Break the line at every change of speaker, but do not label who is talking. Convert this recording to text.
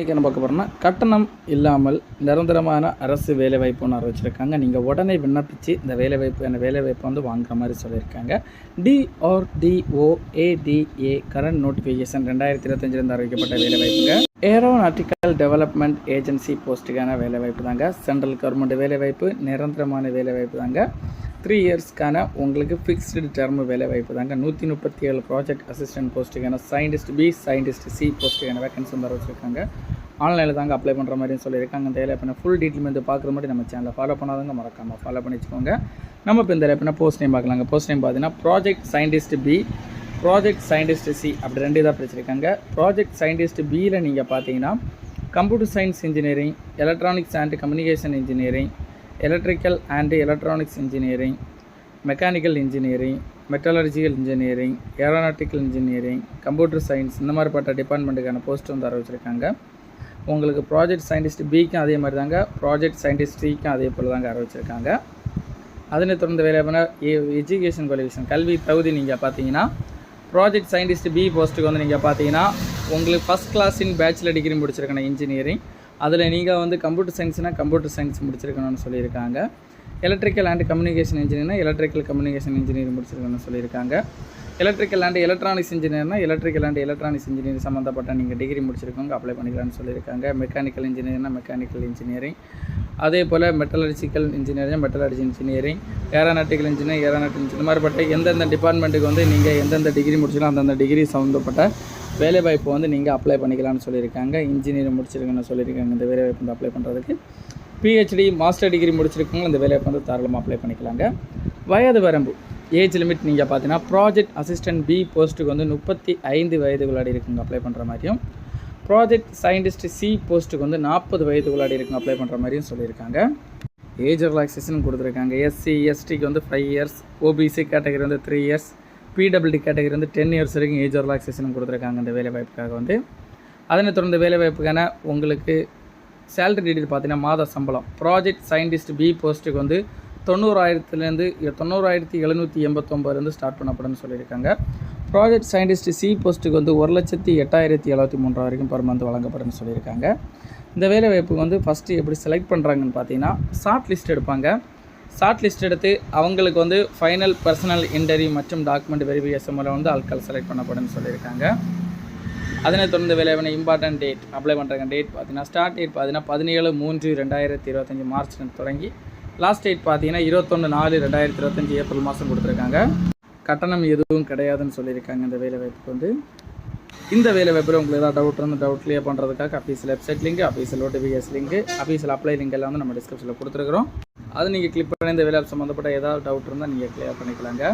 இன்றைக்கி என்ன பார்க்க போகிறோம்னா கட்டணம் இல்லாமல் நிரந்தரமான அரசு வேலைவாய்ப்பு ஒன்று அறிவிச்சிருக்காங்க. நீங்கள் உடனே விண்ணப்பித்து இந்த வேலைவாய்ப்பு அந்த வேலைவாய்ப்பு வந்து வாங்குற மாதிரி சொல்லியிருக்காங்க. டிஆர்டிஓஏடிஏ கரண்ட் நோட்டிஃபிகேஷன் ரெண்டாயிரத்தி இருபத்தஞ்சிலிருந்து அறிவிக்கப்பட்ட வேலைவாய்ப்புங்க. ஏரோநாட்டிக்கல் டெவலப்மெண்ட் ஏஜென்சி போஸ்ட்டுக்கான வேலைவாய்ப்பு தாங்க. சென்ட்ரல் கவர்மெண்ட் வேலைவாய்ப்பு நிரந்தரமான வேலைவாய்ப்பு தாங்க. த்ரீ இயர்ஸ்க்கான உங்களுக்கு ஃபிக்ஸ்டு டெர்ம் வேலை வாய்ப்பு தாங்க. நூற்றி முப்பத்தி ஏழு ப்ராஜெக்ட் அசிஸ்டன்ட் போஸ்ட்டுக்கான சயின்டிஸ்ட் பி சயின்டிஸ்ட் சி போஸ்ட்டுக்கான வேகன்சி வர வச்சுருக்காங்க ஆன்லைனில் தாங்க அப்ளை பண்ணுற மாதிரியும் சொல்லியிருக்காங்க. இந்த வேலை பண்ண ஃபுல் டீட்டெயில் வந்து பார்க்குற மாதிரி நம்ம சேனலை ஃபாலோ பண்ணாதவங்க மறக்காமல் ஃபாலோ பண்ணிச்சுக்கோங்க நம்ம இப்போ இந்த வேலை போஸ்ட் நேம் பார்க்கலாங்க. போஸ்ட் நேம் பார்த்தீங்கன்னா project scientist B project scientist C அப்படி ரெண்டு இதாக பிரிச்சிருக்காங்க. ப்ராஜெக்ட் சயின்டிஸ்ட் பியில் நீங்கள் பார்த்தீங்கன்னா computer science engineering electronics and communication engineering electrical and electronics engineering mechanical engineering metallurgical engineering aeronautical engineering computer science இந்த மாதிரிப்பட்ட டிபார்ட்மெண்ட்டுக்கான போஸ்ட் வந்து ஆரம்பிச்சிருக்காங்க உங்களுக்கு ப்ராஜெக்ட் சயின்டிஸ்ட் பிக்கும் அதே மாதிரி தாங்க ப்ராஜெக்ட் சயின்டிஸ்ட் சிக்கும் அதே போல் தாங்க ஆரம்பிச்சிருக்காங்க அதனை தொடர்ந்து வேலை பண்ண எஜுகேஷன் குவாலிஃபிகேஷன் கல்வி தகுதி நீங்கள் பார்த்தீங்கன்னா ப்ராஜெக்ட் சயின்டிஸ்ட் பி போஸ்ட்டுக்கு வந்து நீங்கள் பார்த்தீங்கன்னா உங்களுக்கு first class in bachelor degree முடிச்சிருக்கணும் இன்ஜினியரிங் அதில் நீங்கள் வந்து கம்ப்யூட்டர் சயின்ஸ்னால் கம்ப்யூட்டர் சயின்ஸ் முடிச்சிருக்கணும்னு சொல்லியிருக்காங்க. எலக்ட்ரிக்கல் அண்ட் கம்யூனிகேஷன் இன்ஜினியர்னா எலக்ட்ரிக்கல் கம்யூனிகேஷன் இன்ஜினியரிங் முடிச்சிருக்கணும்னு சொல்லியிருக்காங்க. எலக்ட்ரிக்கல் அண்ட் எலக்ட்ரானிக்ஸ் இன்ஜினியர்னா எலக்ட்ரிக்கல் அண்ட் எலக்ட்ரானிக்ஸ் இன்ஜினியரிங் சம்மந்தப்பட்ட நீங்கள் டிகிரி முடிச்சிருக்கோங்க அப்ளை பண்ணிக்கலாம்னு சொல்லியிருக்காங்க. மெக்கானிக்கல் இன்ஜினியர்னா மெக்கானிக்கல் இன்ஜினியரிங் அதே போல் metallurgical engineering metallurgy engineering aeronautical engineer aeronautic engineer மாதிரிப்பட்ட எந்தெந்த டிபார்ட்மெண்ட்டுக்கு வந்து நீங்கள் எந்தெந்த டிகிரி முடிச்சிக்கலாம் அந்தந்த டிகிரி சம்மந்தப்பட்ட வேலைவாய்ப்பு வந்து நீங்கள் அப்ளை பண்ணிக்கலாம்னு சொல்லியிருக்காங்க. இன்ஜினியரிங் முடிச்சிருக்கேன்னு சொல்லியிருக்காங்க. இந்த வேலைவாய்ப்பு வந்து அப்ளை பண்ணுறதுக்கு பிஹெச்டி மாஸ்டர் டிகிரி முடிச்சிருக்கவங்க இந்த வேலைவாய்ப்பு வந்து தாராளமாக அப்ளை பண்ணிக்கலாங்க. வயது வரம்பு. ஏஜ் லிமிட் நீங்கள் பார்த்தீங்கன்னா ப்ராஜெக்ட் அசிஸ்டன்ட் பி போஸ்ட்டுக்கு வந்து முப்பத்தி ஐந்து வயதுக்குள்ளாடி இருக்குங்க அப்ளை பண்ணுற மாதிரியும். ப்ராஜெக்ட் சயின்டிஸ்ட் சி போஸ்ட்டுக்கு வந்து நாற்பது வயதுக்குள்ளாடி இருக்குங்க அப்ளை பண்ணுற மாதிரியும் சொல்லியிருக்காங்க. ஏஜ் ரிலாக்ஸேஷன் கொடுத்துருக்காங்க. எஸ்சி எஸ்டிக்கு வந்து ஃபைவ் இயர்ஸ் ஓபிசி கேட்டகரி வந்து த்ரீ இயர்ஸ் பிடபிள்டி கேட்டகரி வந்து டென் இயர்ஸ் வரைக்கும் ஏஜ் ரிலாக்ஸேஷனும் கொடுத்துருக்காங்க இந்த வேலைவாய்ப்புக்காக வந்து. அதனை தொடர்ந்து வேலைவாய்ப்புக்கான உங்களுக்கு சேலரி டீட்டெயில் பார்த்தீங்கன்னா மாத சம்பளம். ப்ராஜெக்ட் சயின்டிஸ்ட் பி போஸ்ட்டுக்கு வந்து தொண்ணூறாயிரத்துலேருந்து தொண்ணூறாயிரத்தி எழுநூற்றி எண்பத்தொம்பதுலேருந்து ஸ்டார்ட் பண்ணப்படும்னு சொல்லியிருக்காங்க. ப்ராஜெக்ட் சயின்டிஸ்ட் சி போஸ்ட்டுக்கு வந்து ஒரு லட்சத்தி எட்டாயிரத்தி எழுபத்தி மூன்று வரைக்கும் பர் மந்த் வழங்கப்படும்னு சொல்லியிருக்காங்க. இந்த வேலை வாய்ப்புக்கு வந்து ஃபஸ்ட்டு எப்படி செலக்ட் பண்ணுறாங்கன்னு பார்த்தீங்கன்னா ஷார்ட் லிஸ்ட் எடுப்பாங்க. ஷார்ட் லிஸ்ட் எடுத்து அவங்களுக்கு வந்து ஃபைனல் பர்சனல் இன்டர்வியூ மற்றும் டாக்குமெண்ட் வெரிஃபிகேஷன் மூலம் வந்து ஆட்கள் செலக்ட் பண்ணப்படும்னு சொல்லியிருக்காங்க. அதனை தொடர்ந்து விளைவான இம்பார்ட்டன்ட் டேட் அப்ளை பண்ணுறாங்க டேட் பார்த்தீங்கன்னா ஸ்டார்ட் டேட் பார்த்தீங்கன்னா பதினேழு மூன்று ரெண்டாயிரத்தி இருபத்தஞ்சி மார்ச் தொடங்கி லாஸ்ட் டேட் பார்த்தீங்கன்னா இருபத்தொன்று நாலு ரெண்டாயிரத்தி இருபத்தஞ்சி ஏப்ரல் மாதம் கொடுத்துருக்காங்க. கட்டணம் எதுவும் கிடையாதுன்னு சொல்லியிருக்காங்க இந்த வேலைவாய்ப்புக்கு வந்து. இந்த வேலை வாய்ப்பில் உங்களுக்கு ஏதாவது டவுட் இருந்து டவுட் கிளியர் பண்ணுறதுக்காக அஃபீஸில் வெப்சைட் லிங்க் அஃபீஸில் ஓடிபிஎஸ் லிங்க் அஃபீஸில் அப்ளை லிங்க் எல்லாம் வந்து நம்ம டிஸ்கிரிப்ஷனில் கொடுத்துருக்குறோம். அது நீங்கள் கிளிக் பண்ணி இந்த வேலை சம்மந்தப்பட்ட ஏதாவது டவுட் இருந்தால் நீங்கள் கிளியர் பண்ணிக்கலாங்க.